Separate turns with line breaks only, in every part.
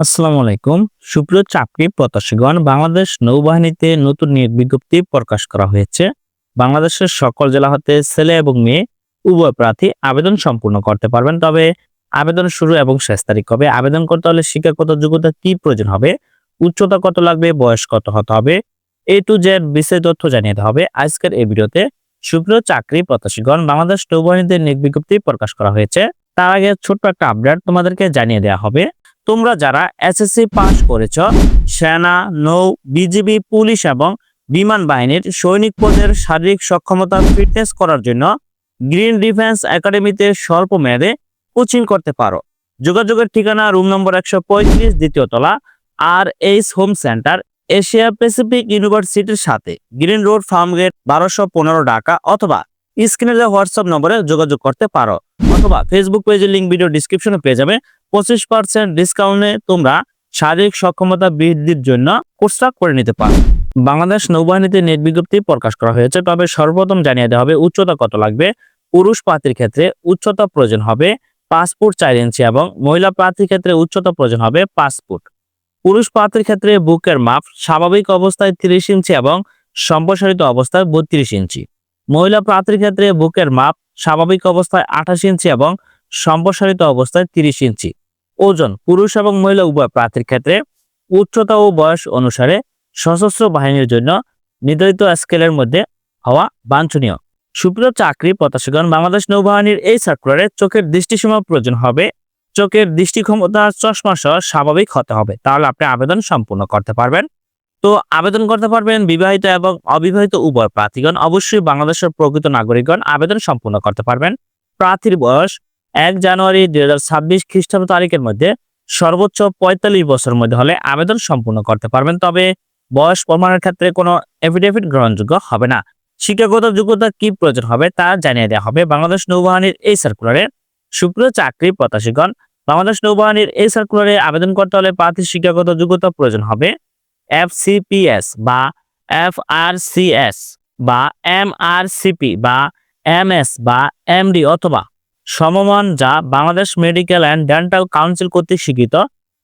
আসসালামু আলাইকুম। সুপ্রিয় চাকরি প্রত্যাশীগণ, বাংলাদেশ নৌবাহিনীতে নতুন নিয়োগ বিজ্ঞপ্তি প্রকাশ করা হয়েছে। বাংলাদেশের সকল জেলা হতে ছেলে এবং মেয়ে উভয় প্রার্থী আবেদন সম্পূর্ণ করতে পারবেন। তবে আবেদন শুরু এবং শেষ তারিখ হবে আবেদন করতে হলে শিক্ষাগত যোগ্যতা কি প্রয়োজন হবে? উচ্চতা কত লাগবে? বয়স কত হতে হবে? এ টু জেড বিশেষ তথ্য জানিয়ে হবে আজকের এই ভিডিওতে। সুপ্রিয় চাকরি প্রত্যাশীগণ, বাংলাদেশ নৌবাহিনীতে নিয়োগ বিজ্ঞপ্তি প্রকাশ করা হয়েছে। তার আগে ছোট্ট একটা আপডেট তোমাদেরকে জানিয়ে দেওয়া হবে। তোমরা যারা এসএসসি পাস করেছ, সেনা, নৌ বিজিবি পুলিশ এবং বিমান বাহিনীর সৈনিক পদের শারীরিক সক্ষমতা ফিটনেস করার জন্য গ্রিন ডিফেন্স একাডেমিতে স্বল্প মেয়াদে কোচিং করতে পারো। যোগাযোগের ঠিকানা রুম নম্বর একশো পঁয়ত্রিশ, দ্বিতীয় তলা আর H home centre Asia Pacific ইউনিভার্সিটির সাথে। গ্রিন রোড ফার্ম গেট বারোশো পনেরো ঢাকা অথবা স্ক্রিনে হোয়াটসঅ্যাপ নম্বরে যোগাযোগ করতে পারো। অথবা ফেসবুক পেজের লিঙ্ক ভিডিও ডিসক্রিপশনে পেয়ে যাবে। পঁচিশ পার্সেন্ট ডিসকাউন্টে তোমরা শারীরিক সক্ষমতা বৃদ্ধির জন্য কোর্সটা করে নিতে পারো। বাংলাদেশ নৌবাহিনীতে নেট বিজ্ঞপ্তি প্রকাশ করা হয়েছে, তবে সর্বপ্রথম জানিয়ে দেওয়া হবে উচ্চতা কত লাগবে। পুরুষ প্রার্থীর ক্ষেত্রে উচ্চতা প্রয়োজন হবে পাঁচ ফুট চার ইঞ্চি এবং মহিলা প্রার্থীর ক্ষেত্রে উচ্চতা প্রয়োজন হবে পাঁচ ফুট। পুরুষ প্রার্থীর ক্ষেত্রে বুকের মাপ স্বাভাবিক অবস্থায় তিরিশ ইঞ্চি এবং সম্প্রসারিত অবস্থায় বত্রিশ ইঞ্চি। মহিলা প্রার্থীর ক্ষেত্রে বুকের মাপ স্বাভাবিক অবস্থায় আঠাশ ইঞ্চি এবং সম্প্রসারিত অবস্থায় তিরিশ ইঞ্চি। ওজন, পুরুষ এবং মহিলা উভয় প্রার্থীর ক্ষেত্রে উচ্চতা ও বয়স অনুসারে সশস্ত্র বাহিনীর জন্য নির্ধারিত স্কেলের মধ্যে হওয়া বাঞ্ছনীয়। সুপ্রিয় চাকরি প্রত্যাশীগণ, বাংলাদেশ নৌবাহিনীর এই সার্কুলারে চোখের দৃষ্টিসীমা প্রয়োজন হবে। চোখের দৃষ্টি ক্ষমতা চশমা সহ স্বাভাবিক হতে হবে। তাহলে আপনি আবেদন সম্পূর্ণ করতে পারবেন। তো আবেদন করতে পারবেন বিবাহিত এবং অবিবাহিত উভয় প্রার্থীগণ। অবশ্যই বাংলাদেশের প্রকৃত নাগরিকগণ আবেদন সম্পূর্ণ করতে পারবেন। প্রার্থীর বয়স এক জানুয়ারি দুই হাজার ছাব্বিশ খ্রিস্টাব্দ তারিখের মধ্যে সর্বোচ্চ পঁয়তাল্লিশ বছরের মধ্যে হলে আবেদন সম্পূর্ণ করতে পারবেন। তবে বয়স প্রমাণের ক্ষেত্রে কোনো এফিডেভিট গ্রহণযোগ্য হবে না। শিক্ষাগত যোগ্যতা কি প্রয়োজন হবে তা জানিয়ে দেওয়া হবে বাংলাদেশ নৌবাহিনীর এই সার্কুলারে সুপ্রিয় চাকরি প্রত্যাশীগণ, বাংলাদেশ নৌবাহিনীর এই সার্কুলারে আবেদন করতে হলে প্রার্থীর শিক্ষাগত যোগ্যতা প্রয়োজন হবে। এফসিপিএস বা এফ বা এম বা এমএস বা এমডি অথবা সমমান যা Bangladesh medical and dental council কর্তৃক স্বীকৃত।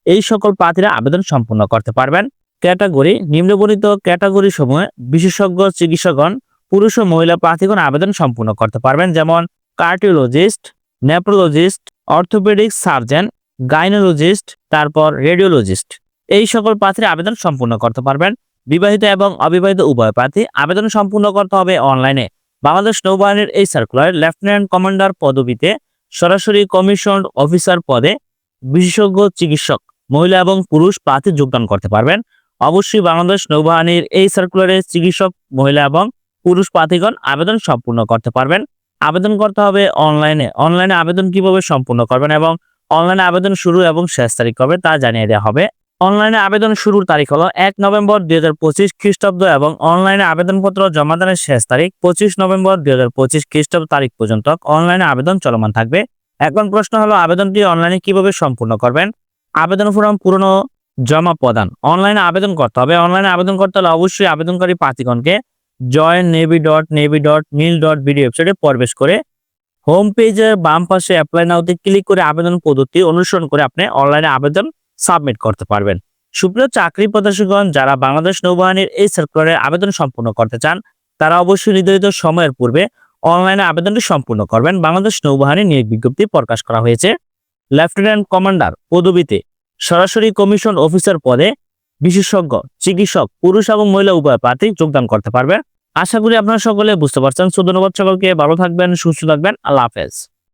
এই সকল প্রার্থীরা আবেদন সম্পূর্ণ করতে পারবেন। ক্যাটাগরি নিম্নবর্ণিত ক্যাটাগরি সমূহে বিশেষজ্ঞ, চিকিৎসকগণ, পুরুষ ও মহিলা প্রার্থীগণ আবেদন সম্পূর্ণ করতে পারবেন। যেমন cardiologist, nephrologist, orthopaedic surgeon, gynaecologist, তারপর রেডিওলজিস্ট। এই সকল প্রার্থীরা আবেদন সম্পূর্ণ করতে পারবেন। বিবাহিত এবং অবিবাহিত উভয় প্রার্থী আবেদন সম্পূর্ণ করতে হবে অনলাইনে। বাংলাদেশ নৌবাহিনীর এই সার্কুলার লেফটেন্যান্ট কমান্ডার পদবিতে সরাসরি কমিশন অফিসার পদে বিশেষজ্ঞ চিকিৎসক, মহিলা এবং পুরুষ প্রার্থী যোগদান করতে পারবেন। অবশ্যই বাংলাদেশ নৌবাহিনীর এই সার্কুলারে চিকিৎসক, মহিলা এবং পুরুষ প্রার্থীগণ আবেদন সম্পূর্ণ করতে পারবেন। আবেদন করতে হবে অনলাইনে অনলাইনে আবেদন কীভাবে সম্পূর্ণ করবেন এবং অনলাইনে আবেদন শুরু এবং শেষ তারিখ কবে তা জানিয়ে দেওয়া হবে। অনলাইনে আবেদন শুরুর তারিখ হলো এক নভেম্বর দুই হাজার পঁচিশ খ্রিস্টাব্দ এবং অনলাইনে আবেদনপত্র জমা দানের শেষ তারিখ পঁচিশ নভেম্বর দুই হাজার পঁচিশ খ্রিস্টাব্দ তারিখ পর্যন্ত অনলাইনে আবেদন চলমান থাকবে। এখন প্রশ্ন হলো, আবেদনটি অনলাইনে কীভাবে সম্পূর্ণ করবেন? আবেদন ফর্ম পুরনো, জমা প্রদান। অনলাইনে আবেদন করতে হবে। অনলাইনে আবেদন করতে হলে অবশ্যই আবেদনকারী প্রার্থীগণকে join navy dot navy dot mil dot BD ওয়েবসাইটে প্রবেশ করে হোম পেজের বাম পাশে অ্যাপ্লাই নাওতে ক্লিক করে আবেদন পদ্ধতি অনুসরণ করে আপনি অনলাইনে আবেদন সাবমিট করতে পারবেন। সুপ্রিয় চাকরি প্রত্যাশীগণ, যারা বাংলাদেশ নৌবাহিনীর এই সার্কুলারে আবেদন সম্পূর্ণ করতে চান, তারা অবশ্যই নির্ধারিত সময়ের পূর্বে অনলাইনে আবেদনটি সম্পূর্ণ করবেন। বাংলাদেশ নৌবাহিনী নিয়োগ বিজ্ঞপ্তি প্রকাশ করা হয়েছে। লেফটেন্যান্ট কমান্ডার পদবিতে সরাসরি কমিশন অফিসার পদে বিশেষজ্ঞ, চিকিৎসক, পুরুষ এবং মহিলা উভয় প্রার্থী যোগদান করতে পারবে আশা করি আপনারা সকলে বুঝতে পারছেন। সো, ধন্যবাদ সকলকে। ভালো থাকবেন, সুস্থ থাকবেন। আল্লাহ হাফেজ।